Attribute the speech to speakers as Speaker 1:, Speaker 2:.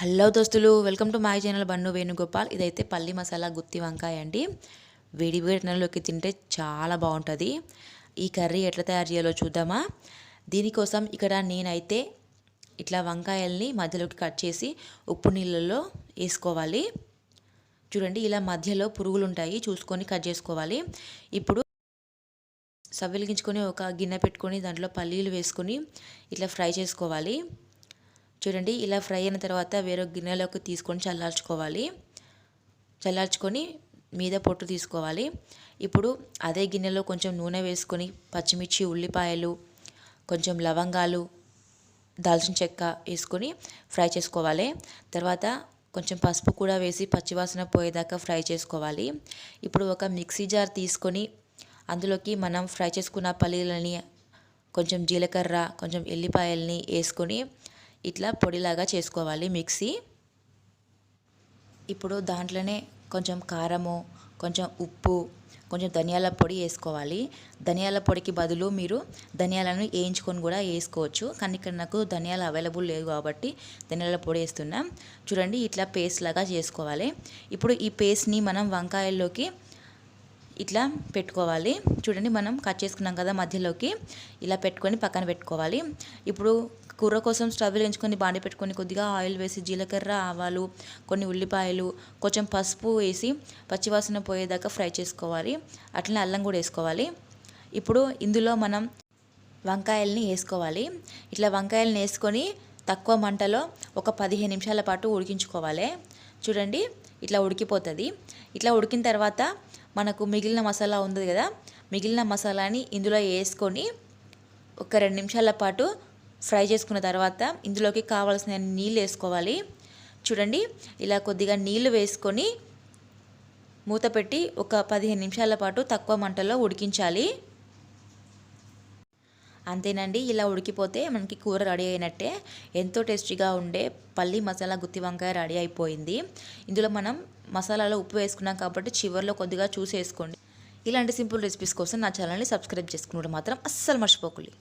Speaker 1: Hello దోస్తులు welcome to my channel Bannu Venugopal. ఇదైతే పల్లి మసాలా గుత్తి వంకాయ అండి. వేడి వేడినలోకి తింటే చాలా బాగుంటుంది. ఈ కర్రీ ఎట్లా తయారు చేయాలో చూద్దామా? దీనికోసం ఇక్కడ నేనైతే ఇట్లా వంకాయల్ని మధ్యలోకి కట్ చేసి ఉప్పు నీళ్ళల్లో వేసుకోవాలి. చూడండి ఇలా మధ్యలో పురుగులు ఉంటాయి చూసుకొని కట్ చేసుకోవాలి. ఇప్పుడు సవ్వెలిగించుకొని ఒక గిన్నె పెట్టుకొని దాంట్లో పల్లీలు వేసుకొని ఇట్లా ఫ్రై చేసుకోవాలి. చూడండి ఇలా ఫ్రై అయిన తర్వాత వేరే గిన్నెలోకి తీసుకొని చల్లార్చుకోవాలి. చల్లార్చుకొని మీద పొట్టు తీసుకోవాలి. ఇప్పుడు అదే గిన్నెలో కొంచెం నూనె వేసుకొని పచ్చిమిర్చి ఉల్లిపాయలు కొంచెం లవంగాలు దాల్చిన చెక్క వేసుకొని ఫ్రై చేసుకోవాలి. తర్వాత కొంచెం పసుపు కూడా వేసి పచ్చివాసన పోయేదాకా ఫ్రై చేసుకోవాలి. ఇప్పుడు ఒక మిక్సీ జార్ తీసుకొని అందులోకి మనం ఫ్రై చేసుకున్న పల్లీలని కొంచెం జీలకర్ర కొంచెం ఎల్లిపాయల్ని వేసుకొని ఇట్లా పొడిలాగా చేసుకోవాలి మిక్సీ. ఇప్పుడు దాంట్లోనే కొంచెం కారము కొంచెం ఉప్పు కొంచెం ధనియాల పొడి వేసుకోవాలి. ధనియాల పొడికి బదులు మీరు ధనియాలను వేయించుకొని కూడా వేసుకోవచ్చు. కానీ ఇక్కడ నాకు ధనియాలు అవైలబుల్ లేవు కాబట్టి ధనియాల పొడి వేస్తున్నాం. చూడండి ఇట్లా పేస్ట్ లాగా చేసుకోవాలి. ఇప్పుడు ఈ పేస్ట్ని మనం వంకాయల్లోకి ఇట్లా పెట్టుకోవాలి. చూడండి మనం కట్ చేసుకున్నాం కదా మధ్యలోకి. ఇలా పెట్టుకొని పక్కన పెట్టుకోవాలి. ఇప్పుడు కూర కోసం స్టవ్ వెలిగించుకొని బాండి పెట్టుకొని కొద్దిగా ఆయిల్ వేసి జీలకర్ర ఆవాలు కొన్ని ఉల్లిపాయలు కొంచెం పసుపు వేసి పచ్చివాసన పోయేదాకా ఫ్రై చేసుకోవాలి. అట్లనే అల్లం కూడా వేసుకోవాలి. ఇప్పుడు ఇందులో మనం వంకాయల్ని వేసుకోవాలి. ఇట్లా వంకాయలని వేసుకొని తక్కువ మంటలో ఒక పదిహేను నిమిషాల పాటు ఉడికించుకోవాలి. చూడండి ఇట్లా ఉడికిపోతుంది. ఇట్లా ఉడికిన తర్వాత మనకు మిగిలిన మసాలా ఉంది కదా మిగిలిన మసాలాని ఇందులో వేసుకొని ఒక రెండు నిమిషాల పాటు ఫ్రై చేసుకున్న తర్వాత ఇందులోకి కావాల్సిన నీళ్ళు వేసుకోవాలి. చూడండి ఇలా కొద్దిగా నీళ్ళు వేసుకొని మూత పెట్టి ఒక పదిహేను నిమిషాల పాటు తక్కువ మంటలో ఉడికించాలి. అంతేనండి ఇలా ఉడికిపోతే మనకి కూర రెడీ అయినట్టే. ఎంతో టేస్టీగా ఉండే పల్లి మసాలా గుత్తి వంకాయ రెడీ అయిపోయింది. ఇందులో మనం మసాలాలో ఉప్పు వేసుకున్నాం కాబట్టి చివరిలో కొద్దిగా చూసి వేసుకోండి ఇలాంటి సింపుల్ రెసిపీస్ కోసం నా ఛానల్ని సబ్స్క్రైబ్ చేసుకున్నప్పుడు మాత్రం అస్సలు మర్చిపోకండి.